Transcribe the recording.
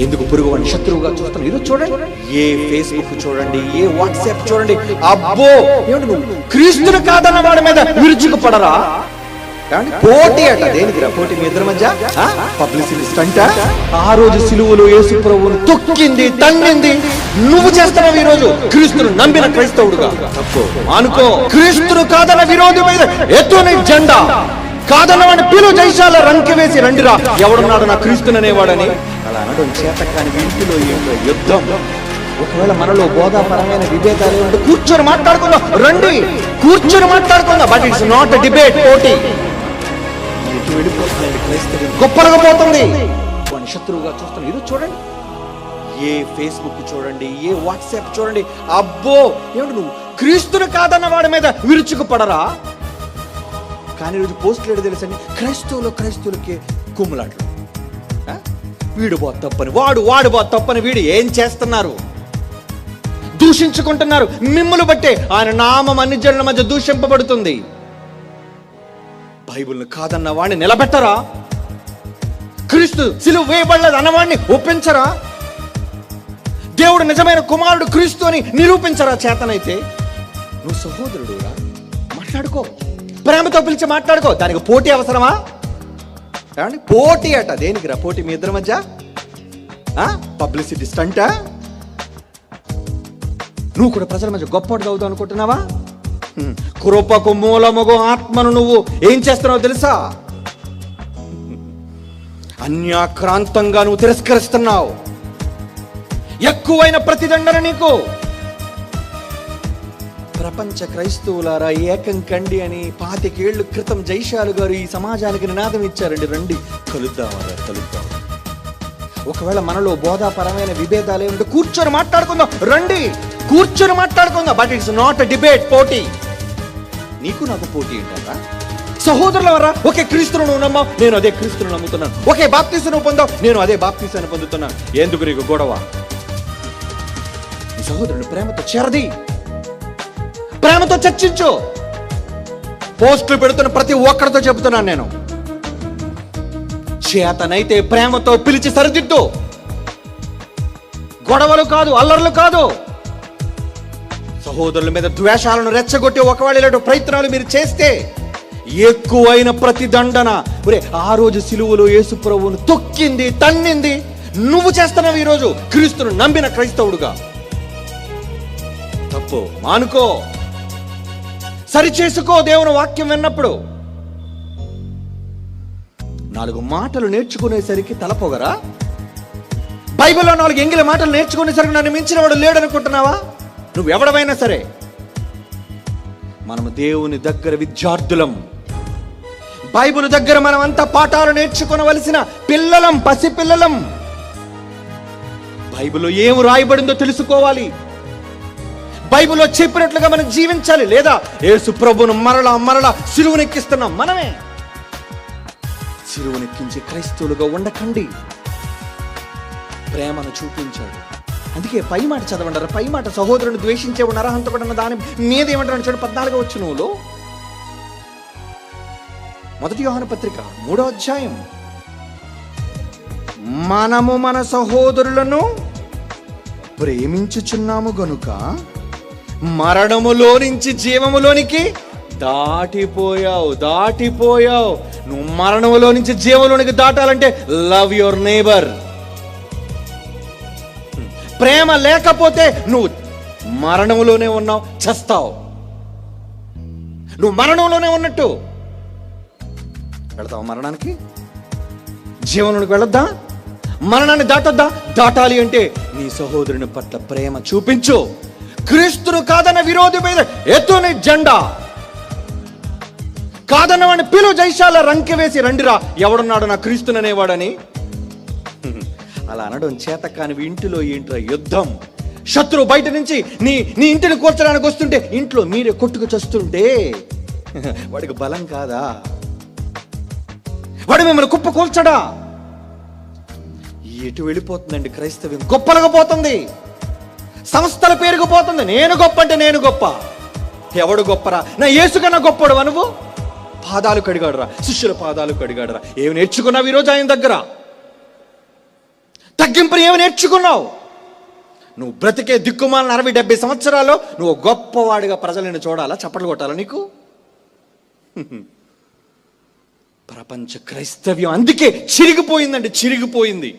ఎందుకు పురుగు వాడిని శత్రువుగా చూస్తాను ఈరోజు చూడండి. ఏ ఫేస్బుక్ చూడండి ఏ వాట్సాప్ చూడండి. అబ్బో! ఏమిటి నువ్వు? కాదన్న వాడి మీద విరుచుకు పడరా పోటీ అట దేనికి పోటీ? మీ ఇద్దరి మధ్య? పబ్లిసిటీ స్టంట ఆ? రోజు సిలువలో యేసు ప్రభువును తొక్కింది తన్నింది. నువ్వు చేస్తున్నావు ఈ రోజు క్రీస్తును నమ్మిన క్రైస్తవుడుగా. తప్పు అనుకో క్రీస్తును కాదన్న విరోధి మీద ఎత్తుని జెండా. కాదన్న వాడిని పిలు జైశాల రంకి వేసి రండిరా. ఎవడున్నాడు నా క్రీస్తుననేవాడని అలా అనడం చేత కాని ఇంటిలో ఏంటో యుద్ధం. ఒకవేళ మనలో బోధాపరమైన విభేదాలు ఉంటే కూర్చొని మాట్లాడుకుందాం. రండి. కూర్చొని మాట్లాడుకుందాం. బట్ ఇట్స్ నాట్ డిబేట్ పోటీ. గొప్పలుగా పోతుంది. శత్రువుగా చూస్తాను ఇది చూడండి. ఏ ఫేస్బుక్ చూడండి ఏ వాట్సాప్ చూడండి. అబ్బో ఏమిటి నువ్వు? క్రీస్తుని కాదన్న వాడి మీద విరుచుకుపడరా? కానీ ఈరోజు పోస్టులు ఏడు తెలుసండి క్రైస్తవులు క్రైస్తవులకి కుమ్ములాట్లు. వీడు బా తప్పని వాడు వాడు బా తప్పని వీడు ఏం చేస్తున్నారు? దూషించుకుంటున్నారు. మిమ్మల్ని బట్టే ఆయన నామం అన్ని జనుల మధ్య దూషింపబడుతుంది. బైబిల్ని కాదన్న వాడిని నిలబెట్టరా? క్రీస్తు సిలువ వేయబడలేదు అన్నవాడిని ఒప్పించరా? దేవుడు నిజమైన కుమారుడు క్రీస్తు అని నిరూపించరా చేతనైతే? నువ్వు సహోదరుడురా మాట్లాడుకో. ప్రేమతో పిలిచి మాట్లాడుకో. దానికి పోటీ అవసరమా? ఏమండి? పోటీ అట. దేనికి రా? పోటీ మీ ఇద్దరి మధ్య? పబ్లిసిటీ స్టంటా? నువ్వు కూడా ప్రజల మధ్య గొప్పవాడు అవుదాం అనుకుంటున్నావా. కృపకు మూలముగు ఆత్మను నువ్వు ఏం చేస్తున్నావు తెలుసా? అన్యాక్రాంతంగా నువ్వు తిరస్కరిస్తున్నావు. ఎక్కువైన ప్రతిదండన నీకు. ప్రపంచ క్రైస్తవులారా ఏకం కండి అని పాతికేళ్ళ క్రితం జైశాలు గారు ఈ సమాజానికి నినాదం ఇచ్చారండి. రండి కలుద్దామరా కలుద్దాం. ఒకవేళ మనలో బోధాపరమైన విభేదాలు ఏమిటో కూర్చొని మాట్లాడుకుందాం. రండి కూర్చొని మాట్లాడుకుందాం. బట్ ఇట్స్ నాట్ డిబేట్ పోటీ. నీకు నాకు పోటీ ఏంటరా సహోదరులవరా ఒకే క్రీస్తును నువ్వు నమ్మావు నేను అదే క్రీస్తును నమ్ముతున్నాను. ఒకే బాప్తీసును పొందావు నేను అదే బాప్తీసాన్ని పొందుతున్నాను. ఎందుకు నీకు గొడవ? సహోదరుడు ప్రేమతో చేరది. చర్చించు. పోస్టులు పెడుతున్న ప్రతి ఒక్కరితో చెబుతున్నాను నేను. చేతనైతే ప్రేమతో పిలిచి సరిదిద్దు. గొడవలు కాదు అల్లర్లు కాదు. సహోదరుల మీద ద్వేషాలను రెచ్చగొట్టి ఒకవేళ ఇలాంటి ప్రయత్నాలు మీరు చేస్తే ఎక్కువైన ప్రతిదండన ఒరే ఆ రోజు సిలువలో యేసు ప్రభువును తొక్కింది తన్నింది. నువ్వు చేస్తున్నావు ఈరోజు క్రీస్తును నమ్మిన క్రైస్తవుడుగా. తప్పు మానుకో. సరి చేసుకో దేవుని వాక్యం విన్నప్పుడు. నాలుగు మాటలు నేర్చుకునేసరికి తలపోగరా? బైబిల్లో నాలుగు ఎంగిల మాటలు నేర్చుకునేసరికి నన్ను మించినవాడు లేడనుకుంటున్నావా? నువ్వు ఎవడమైనా సరే మనము దేవుని దగ్గర విద్యార్థులం. బైబిల్ దగ్గర మనం అంతా పాఠాలు నేర్చుకోవలసిన పిల్లలం పసి పిల్లలం బైబిల్లో ఏం రాయబడిందో తెలుసుకోవాలి. బైబిల్లో చెప్పినట్లుగా మనం జీవించాలి. లేదా యేసు ప్రభును మరలా మరలా సిలువనెక్కిస్తున్నాం మనమే. సిలువనెక్కించే క్రైస్తవులుగా ఉండకండి. ప్రేమను చూపించాడు. అందుకే పై మాట చదవంటారు పై మాట సహోదరుని ద్వేషించే నరహంతకుడన్న దాని మీద ఏమంటారు చూడండి పద్నాలుగు వచ్చి మొదటి యోహన పత్రిక మూడో అధ్యాయం. మనము మన సహోదరులను ప్రేమించుచున్నాము గనుక మరణములో నుంచి జీవములోనికి దాటిపోయావు దాటిపోయావు. నువ్వు మరణములో నుంచి జీవంలోనికి దాటాలంటే లవ్ యువర్ నేబర్. ప్రేమ లేకపోతే నువ్వు మరణంలోనే ఉన్నావు చస్తావు. నువ్వు మరణంలోనే ఉన్నట్టు. వెళతావు మరణానికి? జీవనంలోకి వెళ్ళొద్దా మరణాన్ని దాటొద్దా? దాటాలి అంటే నీ సహోదరుని పట్ల ప్రేమ చూపించు. క్రీస్తును కాదన్న విరోధి మీద ఎత్తుని జెండా. కాదన్న వాడిని పిలు జైశాల రంకె వేసి రండిరా ఎవడున్నాడు నా క్రీస్తుననేవాడని అలా అనడం చేత కాని ఇంటిలో ఏంట్రా యుద్ధం? శత్రువు బయట నుంచి నీ నీ ఇంటిని కూర్చడానికి వస్తుంటే ఇంట్లో మీరే కొట్టుకు చస్తుంటే. వాడికి బలం కాదా? వాడు మిమ్మల్ని కుప్ప కూల్చడా? ఎటు వెళ్ళిపోతుందండి క్రైస్తవ్యం. గొప్పలుగా పోతుంది. సంస్థల పేరుకు పోతుంది. నేను గొప్ప అంటే నేను గొప్ప. ఎవడు గొప్పరా? నా ఏసుకన్నా గొప్పడు నువ్వు? పాదాలు కడిగాడరా. శిష్యుల పాదాలు కడిగాడరా. ఏమి నేర్చుకున్నావు ఈరోజు ఆయన దగ్గర? తగ్గింపుని ఏమి నేర్చుకున్నావు? నువ్వు బ్రతికే దిక్కుమాలను అరవై డెబ్బై సంవత్సరాలు నువ్వు గొప్పవాడిగా ప్రజలను చూడాలా? చప్పట్లు కొట్టాలా నీకు? ప్రపంచ క్రైస్తవ్యం అందుకే చిరిగిపోయిందండి చిరిగిపోయింది.